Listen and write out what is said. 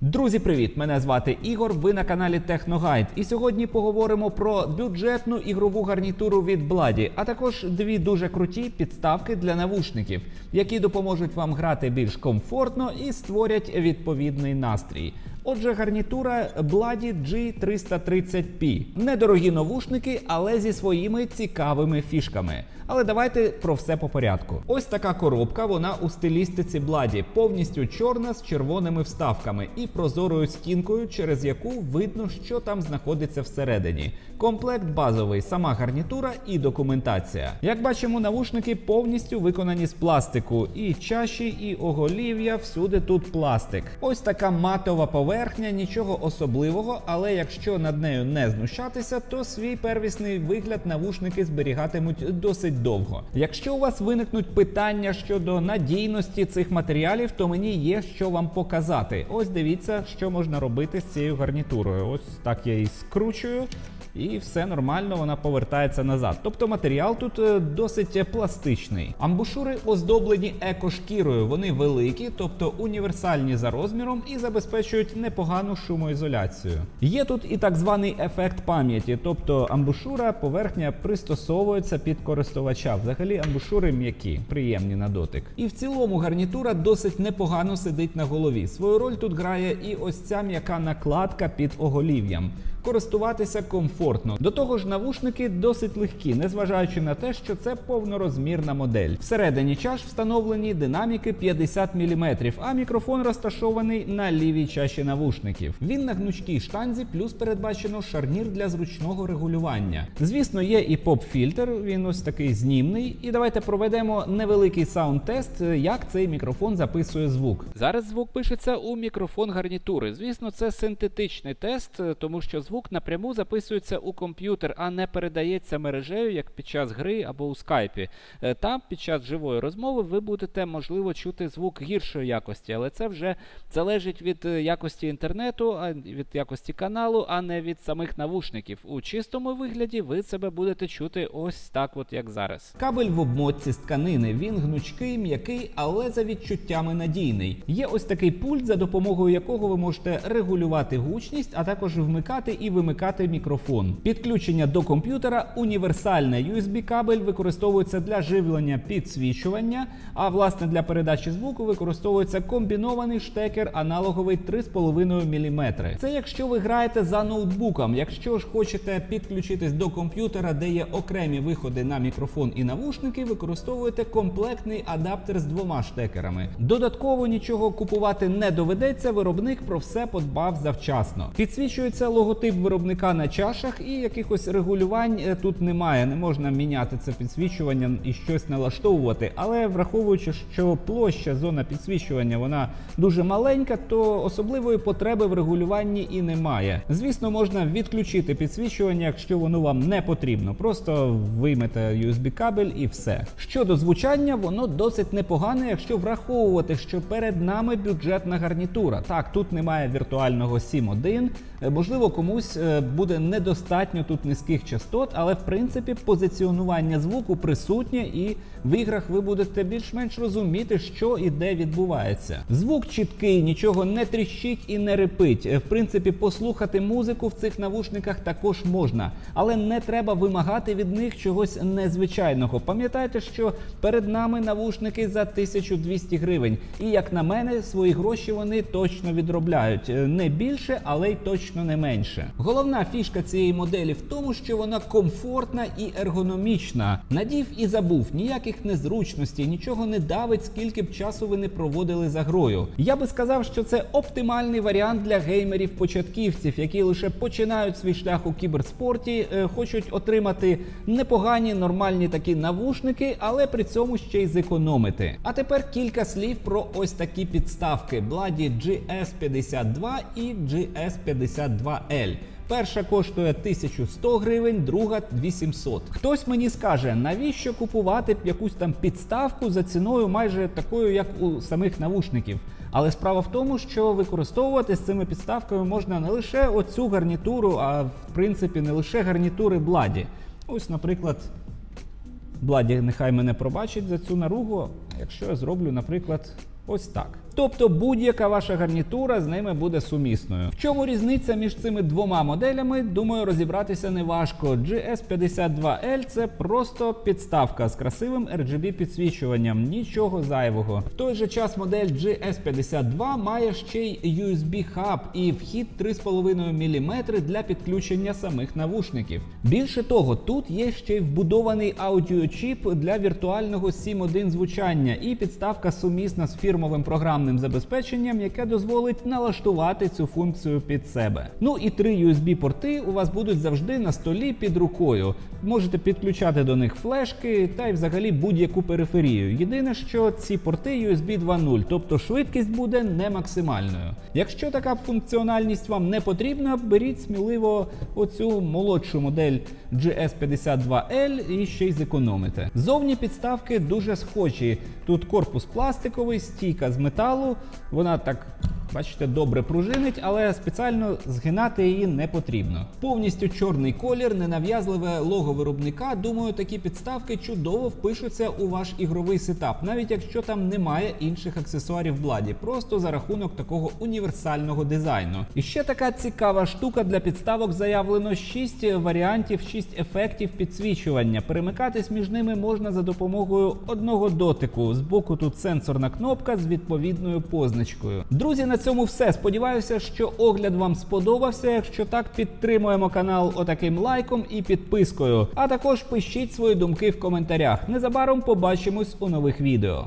Друзі, привіт! Мене звати Ігор. Ви на каналі Техногайд. І сьогодні поговоримо про бюджетну ігрову гарнітуру від Бладі, а також дві дуже круті підставки для навушників, які допоможуть вам грати більш комфортно і створять відповідний настрій. Отже, гарнітура Bloody G330P. Недорогі навушники, але зі своїми цікавими фішками. Але давайте про все по порядку. Ось така коробка, вона у стилістиці Bloody, повністю чорна з червоними вставками і прозорою стінкою, через яку видно, що там знаходиться всередині. Комплект базовий, сама гарнітура і документація. Як бачимо, навушники повністю виконані з пластику, і чаші, і оголів'я, всюди тут пластик. Ось така матова поверхня, нічого особливого, але якщо над нею не знущатися, то свій первісний вигляд навушники зберігатимуть досить довго. Якщо у вас виникнуть питання щодо надійності цих матеріалів, то мені є що вам показати. Ось дивіться, що можна робити з цією гарнітурою. Ось так я її скручую. І все нормально, вона повертається назад. Тобто матеріал тут е, досить пластичний. Амбушури оздоблені екошкірою. Вони великі, тобто універсальні за розміром і забезпечують непогану шумоізоляцію. Є тут і так званий ефект пам'яті, тобто амбушура поверхня пристосовується під користувача. Взагалі амбушури м'які, приємні на дотик. І в цілому гарнітура досить непогано сидить на голові. Свою роль тут грає і ось ця м'яка накладка під оголів'ям. Користуватися комфортно. До того ж, навушники досить легкі, незважаючи на те, що це повнорозмірна модель. Всередині чаш встановлені динаміки 50 мм, а мікрофон розташований на лівій чаші навушників. Він на гнучкій штанзі, плюс передбачено шарнір для зручного регулювання. Звісно, є і поп-фільтр, він ось такий знімний. І давайте проведемо невеликий саунд-тест, як цей мікрофон записує звук. Зараз звук пишеться у мікрофон гарнітури. Звісно, це синтетичний тест, тому що звук напряму записується у комп'ютер, а не передається мережею, як під час гри або у скайпі. Е, Там під час живої розмови ви будете можливо чути звук гіршої якості, але це вже залежить від е, якості інтернету, від якості каналу, а не від самих навушників. У чистому вигляді ви себе будете чути ось так, от як зараз. Кабель в обмотці з тканини. Він гнучкий, м'який, але за відчуттями надійний. Є ось такий пульт, за допомогою якого ви можете регулювати гучність, а також вмикати і вимикати мікрофон. Підключення до комп'ютера універсальне USB кабель використовується для живлення підсвічування, а власне для передачі звуку використовується комбінований штекер аналоговий 3,5 мм. Це якщо ви граєте за ноутбуком. Якщо ж хочете підключитись до комп'ютера, де є окремі виходи на мікрофон і навушники, використовуєте комплектний адаптер з двома штекерами. Додатково нічого купувати не доведеться. Виробник про все подбав завчасно. Підсвічується логотип виробника на чашах, і якихось регулювань е, тут немає. Не можна міняти це підсвічування і щось налаштовувати. Але враховуючи, що площа зона підсвічування вона дуже маленька, то особливої потреби в регулюванні і немає. Звісно, можна відключити підсвічування, якщо воно вам не потрібно. Просто виймете USB кабель і все. Щодо звучання, воно досить непогане, якщо враховувати, що перед нами бюджетна гарнітура. Так, тут немає віртуального 7.1. Е, Можливо, комусь е, буде недостатньо тут низьких частот, але в принципі позиціонування звуку присутнє, і в іграх ви будете більш-менш розуміти, що і де відбувається. Звук чіткий, нічого не тріщить і не рипить. Е, В принципі, послухати музику в цих навушниках також можна, але не треба вимагати від них чогось незвичайного. Пам'ятайте, що перед нами навушники за 1200 гривень, і як на мене, свої гроші вони точно відробляють. Е, Не більше, але й точно не менше. Головна фішка цієї моделі в тому, що вона комфортна і ергономічна. Надів і забув ніяких незручностей, нічого не давить, скільки б часу ви не проводили за грою. Я би сказав, що це оптимальний варіант для геймерів-початківців, які лише починають свій шлях у кіберспорті, е, хочуть отримати непогані нормальні такі навушники, але при цьому ще й зекономити. А тепер кілька слів про ось такі підставки: Bloody GS52 і GS52L. Перша коштує 1100 гривень, друга 800. Хтось мені скаже, навіщо купувати якусь там підставку за ціною майже такою, як у самих навушників. Але справа в тому, що використовувати з цими підставками можна не лише оцю гарнітуру, а в принципі не лише гарнітури Бладі. Ось, наприклад, Бладі нехай мене пробачить за цю наругу, якщо я зроблю, наприклад, ось так. Тобто будь-яка ваша гарнітура з ними буде сумісною. В чому різниця між цими двома моделями? Думаю, розібратися не важко. GS52L це просто підставка з красивим RGB підсвічуванням, нічого зайвого. В той же час модель GS52 має ще й USB хаб і вхід 3,5 мм для підключення самих навушників. Більше того, тут є ще й вбудований аудіочіп для віртуального 7.1 звучання і підставка сумісна з фірмовим програмним забезпеченням, яке дозволить налаштувати цю функцію під себе. Ну і три USB-порти у вас будуть завжди на столі під рукою. Можете підключати до них флешки та й взагалі будь-яку периферію. Єдине, що ці порти USB 2.0, тобто швидкість буде не максимальною. Якщо така функціональність вам не потрібна, беріть сміливо оцю молодшу модель GS52L і ще й зекономите. Зовні підставки дуже схожі. Тут корпус пластиковий, стійка з металу. Вона так Бачите, добре пружинить, але спеціально згинати її не потрібно. Повністю чорний колір, ненав'язливе лого виробника. Думаю, такі підставки чудово впишуться у ваш ігровий сетап, навіть якщо там немає інших аксесуарів владі, просто за рахунок такого універсального дизайну. І ще така цікава штука для підставок заявлено 6 варіантів, 6 ефектів підсвічування. Перемикатись між ними можна за допомогою одного дотику. Збоку тут сенсорна кнопка з відповідною позначкою. Друзі, на цьому все. Сподіваюся, що огляд вам сподобався. Якщо так, підтримуємо канал отаким лайком і підпискою. А також пишіть свої думки в коментарях. Незабаром побачимось у нових відео.